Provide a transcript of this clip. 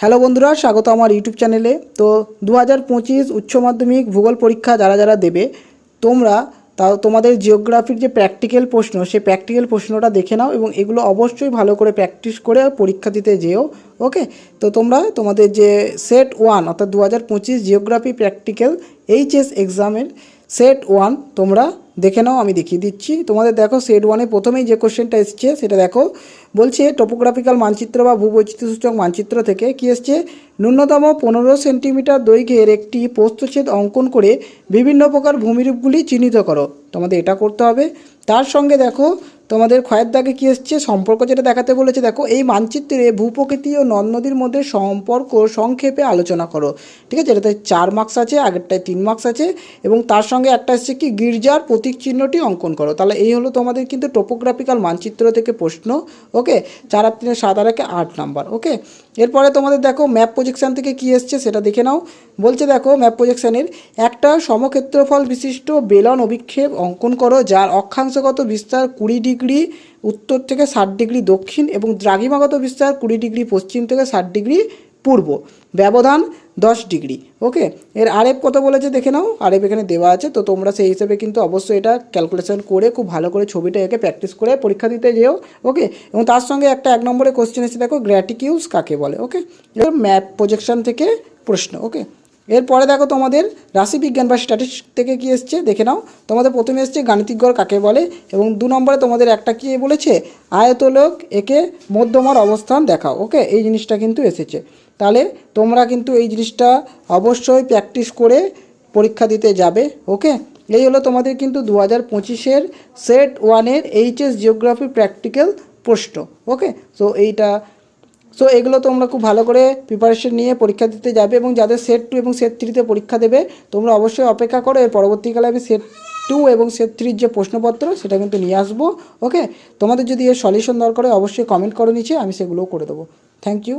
Hello বন্ধুরা, স্বাগত আমার ইউটিউব চ্যানেলে। তো দু হাজার পঁচিশ উচ্চ মাধ্যমিক ভূগোল পরীক্ষা যারা যারা দেবে, তোমরা তাও তোমাদের জিওগ্রাফির যে প্র্যাকটিক্যাল প্রশ্ন, সেই প্র্যাকটিক্যাল প্রশ্নটা দেখে নাও এবং এগুলো অবশ্যই ভালো করে প্র্যাকটিস করে পরীক্ষা দিতে যেও ওকে তো তোমরা তোমাদের যে সেট ওয়ান অর্থাৎ দু হাজার পঁচিশ জিওগ্রাফি প্র্যাকটিক্যাল এইচএস এক্সামের সেট ওয়ান তোমরা দেখে নাও, আমি দেখিয়ে দিচ্ছি। তোমাদের দেখো সেট ওয়ানে প্রথমেই যে কোশ্চেনটা এসছে, সেটা দেখো। বলছে টোপোগ্রাফিক্যাল মানচিত্র বা ভূবৈচিত্র্যসূচক মানচিত্র থেকে কি এসছে? ন্যূনতম পনেরো সেন্টিমিটার দৈর্ঘ্যের একটি প্রস্তচ্ছেদ অঙ্কন করে বিভিন্ন প্রকার ভূমিরূপগুলি চিহ্নিত করো। তোমাদের এটা করতে হবে। তার সঙ্গে দেখো তোমাদের ক্ষয়ের দাগে কী এসছে? সম্পর্ক যেটা দেখাতে বলেছে, দেখো, এই মানচিত্রে ভূপ্রকৃতি ও নদ নদীর মধ্যে সম্পর্ক সংক্ষেপে আলোচনা করো। ঠিক আছে? এটাতে চার মার্কস আছে, আগেরটায় তিন মার্কস আছে, এবং তার সঙ্গে একটা এসছে কি, গির্জার প্রতীক চিহ্নটি অঙ্কন করো। তাহলে এই হলো তোমাদের কিন্তু টোপোগ্রাফিক্যাল মানচিত্র থেকে প্রশ্ন ওকে চার আর তিনে সাত আর একে আট নাম্বার ওকে এরপরে তোমাদের দেখো ম্যাপ প্রজেকশান থেকে কী এসছে সেটা দেখে নাও। বলছে দেখো ম্যাপ প্রজেকশানের একটা সমক্ষেত্রফল বিশিষ্ট বেলন অভিক্ষেপ অঙ্কন করো, যার অক্ষাংশগত বিস্তার কুড়ি ডিগ্রি উত্তর থেকে ষাট ডিগ্রি দক্ষিণ এবং দ্রাঘিমাগত বিস্তার কুড়ি ডিগ্রি পশ্চিম থেকে ষাট ডিগ্রি পূর্ব। ব্যবধান দশ ডিগ্রি ওকে এর আরেপ কত বলেছে দেখে নাও। আরেপ এখানে দেওয়া আছে, তো তোমরা সেই হিসেবে কিন্তু অবশ্যই এটা ক্যালকুলেশন করে খুব ভালো করে ছবিটা এঁকে প্র্যাকটিস করে পরীক্ষা দিতে যেও ওকে এবং তার সঙ্গে একটা এক নম্বরে কোশ্চেন এসে দেখো গ্র্যাটিকিউস কাকে বলে ওকে ম্যাপ প্রজেকশন থেকে প্রশ্ন ওকে এরপরে দেখো তোমাদের রাশিবিজ্ঞান বা স্ট্যাটিস্টিক্স থেকে কি এসছে? দেখে নাও। তোমাদের প্রথমে এসছে গাণিতিক গড় কাকে বলে? এবং দু নম্বরে তোমাদের একটা কি বলেছে? আয়তলোক একে মধ্যমার অবস্থান দেখাও। ওকে? এই জিনিসটা কিন্তু এসেছে। তাহলে তোমরা কিন্তু এই জিনিসটা অবশ্যই প্র্যাকটিস করে পরীক্ষা দিতে যাবে। ওকে? এই হলো তোমাদের কিন্তু দু হাজার পঁচিশের সেট ওয়ানের এইচএস জিওগ্রাফি প্র্যাকটিক্যাল প্রশ্ন। ওকে? সো এইটা সো এগুলো তোমরা খুব ভালো করে প্রিপারেশন নিয়ে পরীক্ষা দিতে যাবে এবং যাদের সেট টু এবং সেট থ্রিতে পরীক্ষা দেবে, তোমরা অবশ্যই অপেক্ষা করো। এর পরবর্তীকালে আমি সেট টু এবং সেট থ্রির যে প্রশ্নপত্র, সেটা কিন্তু নিয়ে আসব। ওকে তোমাদের যদি এর সলিউশন দরকার হয়, অবশ্যই কমেন্ট করো নিচে, আমি সেগুলোও করে দেবো। Thank you